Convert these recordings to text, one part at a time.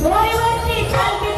20 champion.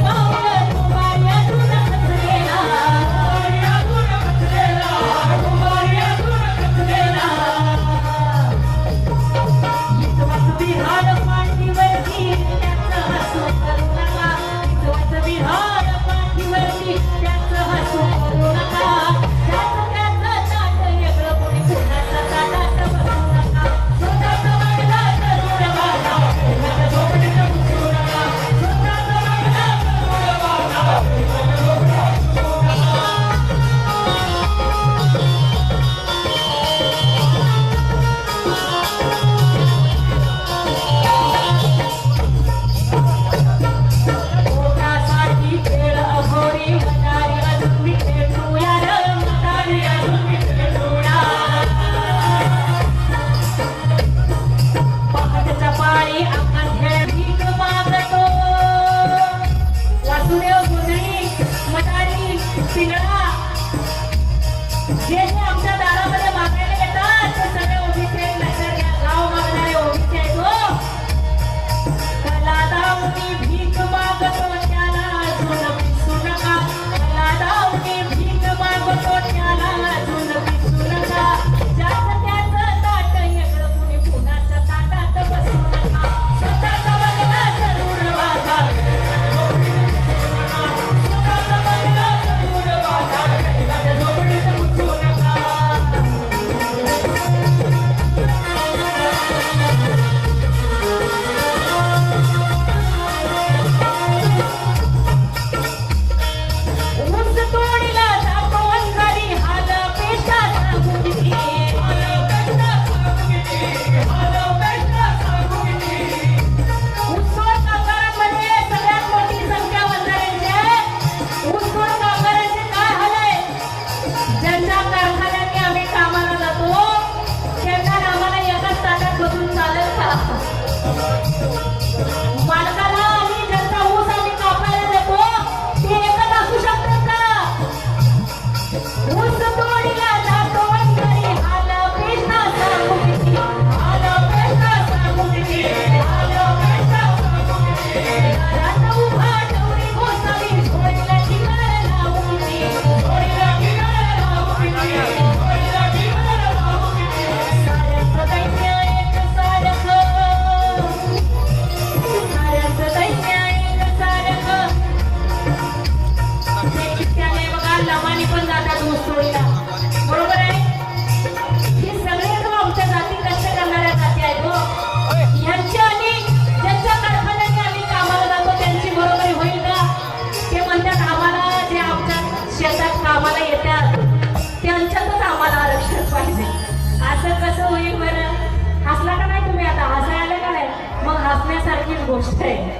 बघण्यासारखी गोष्ट आहे.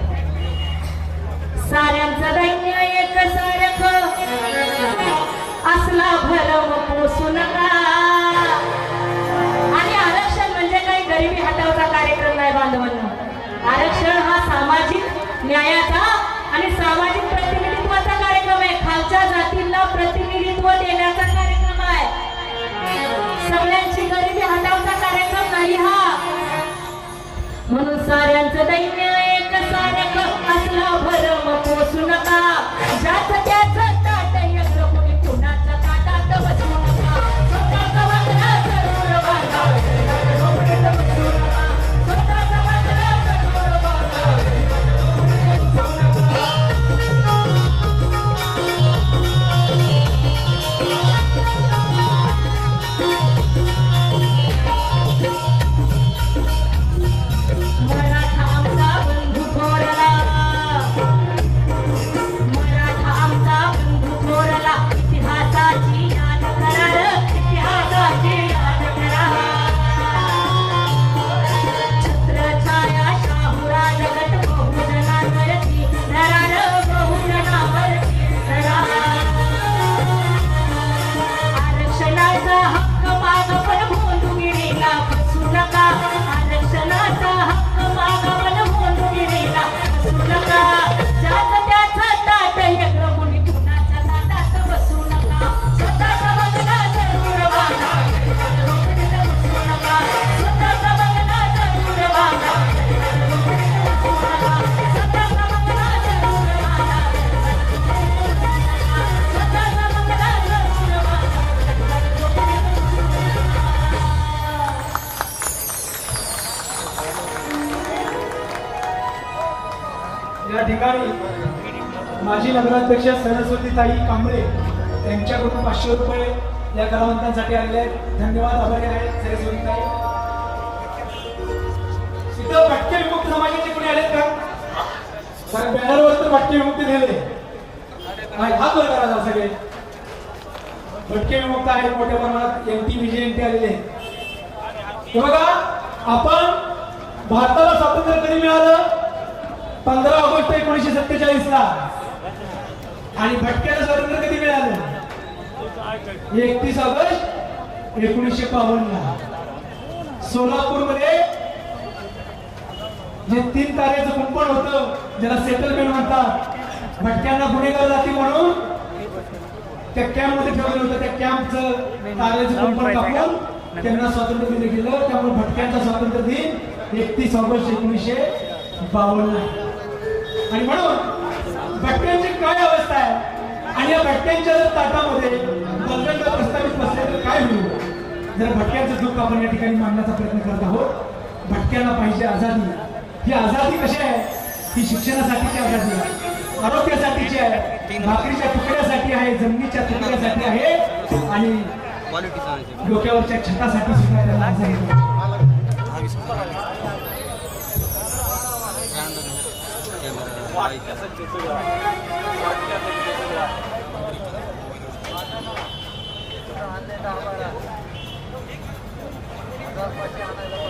साऱ्यांचं दैन्य एक सारख. असला भरव पोसू नका. आणि आरक्षण म्हणजे काही गरिबी हटवता कार्यक्रम नाही बांधवांना. आरक्षण हा सामाजिक न्यायाचा आणि सामाजिक प्रतिनिधित्वाचा कार्यक्रम आहे. खालच्या जातींना प्रतिनिधित्व देण्याचा कार्यक्रम आहे. सगळ्यांची गरिबी हटवता कार्यक्रम नाही हा. म्हणून साऱ्यांचं दैन्य माजी नगराध्यक्ष सरस्वतीताई कांबळे यांच्याकडून पाचशे रुपये या कलावंतांसाठी आलेले आहेत. धन्यवाद आभारी आहेत सरस्वतीताई इथं भटके विमुक्त समाजाचे कोणी आलेत का? कारण बॅनरवर तर भटके विमुक्त लिहिले हात वर करा जरा सगळे. भटके विमुक्त आहेत मोठ्या प्रमाणात एम टी विजय एन टी आलेले हे बघा आपण भारताला स्वातंत्र्य कधी मिळालं? पंधरा ऑगस्ट एकोणीसशे सत्तेचाळीस ला आणि भटक्याला स्वातंत्र्य कधी मिळालं एकतीस ऑगस्ट एकोणीसशे बावन्न. ला सोलापूरमध्ये जे तीन तारेचं कुंपण होत ज्याला सेटलमेंट म्हणतात भटक्यांना गुन्हेगार जाती म्हणून त्या कॅम्पमध्ये ठेवलं होतं. त्या कॅम्पचं तारेचं कुंपण कापून त्यांना स्वातंत्र्य दिलं गेलं. त्यामुळे भटक्यांचा स्वातंत्र्य दिन एकतीस ऑगस्ट एकोणीसशे बावन्न. आणि म्हणून भटक्यांची काय अवस्था आहे? आणि या भटक्यांच्या जर ताटामध्ये बलगंड प्रस्तावित बसले तर काय होईल? जर भटक्यांचं दुःख आपण या ठिकाणी मांडण्याचा प्रयत्न करत आहोत भटक्यांना पाहिजे आझादी. ही आझादी कशी आहे? ही शिक्षणासाठीची आझादी आहे. आरोग्यासाठीची आहे. भाकरीच्या तुकड्यासाठी आहे जमिनीच्या तुकड्यासाठी आहे आणि डोक्यावरच्या छतासाठी सुद्धा त्याला आझादी पाहिजे. कॅमेरा